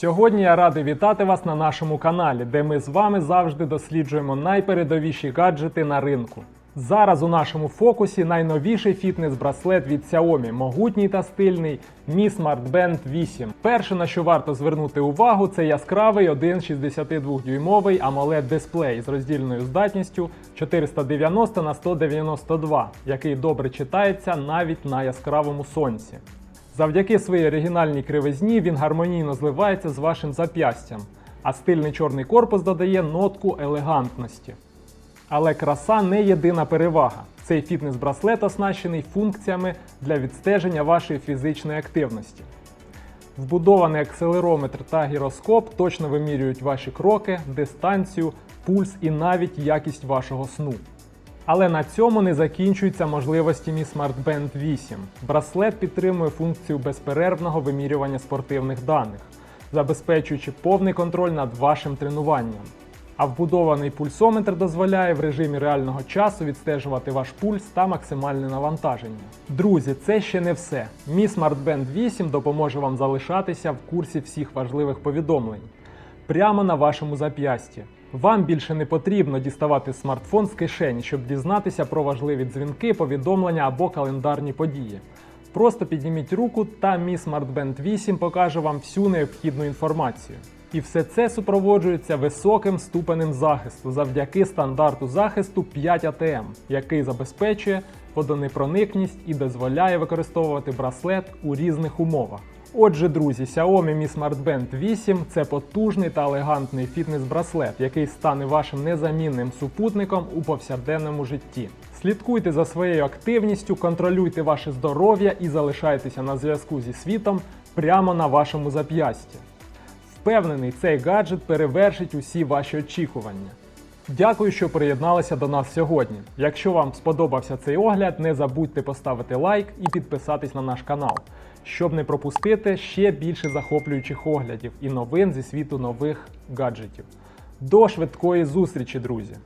Сьогодні я радий вітати вас на нашому каналі, де ми з вами завжди досліджуємо найпередовіші гаджети на ринку. Зараз у нашому фокусі найновіший фітнес-браслет від Xiaomi, могутній та стильний Mi Smart Band 8. Перше, на що варто звернути увагу, це яскравий 1,62-дюймовий amoled дисплей з роздільною здатністю 490 на 192, який добре читається навіть на яскравому сонці. Завдяки своїй оригінальній кривизні він гармонійно зливається з вашим зап'ястям, а стильний чорний корпус додає нотку елегантності. Але краса не єдина перевага. Цей фітнес-браслет оснащений функціями для відстеження вашої фізичної активності. Вбудований акселерометр та гіроскоп точно вимірюють ваші кроки, дистанцію, пульс і навіть якість вашого сну. Але на цьому не закінчуються можливості Mi Smart Band 8. Браслет підтримує функцію безперервного вимірювання спортивних даних, забезпечуючи повний контроль над вашим тренуванням. А вбудований пульсометр дозволяє в режимі реального часу відстежувати ваш пульс та максимальне навантаження. Друзі, це ще не все. Mi Smart Band 8 допоможе вам залишатися в курсі всіх важливих повідомлень прямо на вашому зап'ясті. Вам більше не потрібно діставати смартфон з кишені, щоб дізнатися про важливі дзвінки, повідомлення або календарні події. Просто підніміть руку та Mi Smart Band 8 покаже вам всю необхідну інформацію. І все це супроводжується високим ступенем захисту завдяки стандарту захисту 5 ATM, який забезпечує водонепроникність і дозволяє використовувати браслет у різних умовах. Отже, друзі, Xiaomi Mi Smart Band 8 це потужний та елегантний фітнес-браслет, який стане вашим незамінним супутником у повсякденному житті. Слідкуйте за своєю активністю, контролюйте ваше здоров'я і залишайтеся на зв'язку зі світом прямо на вашому зап'ясті. Впевнений, цей гаджет перевершить усі ваші очікування. Дякую, що приєдналися до нас сьогодні. Якщо вам сподобався цей огляд, не забудьте поставити лайк і підписатись на наш канал, щоб не пропустити ще більше захоплюючих оглядів і новин зі світу нових гаджетів. До швидкої зустрічі, друзі!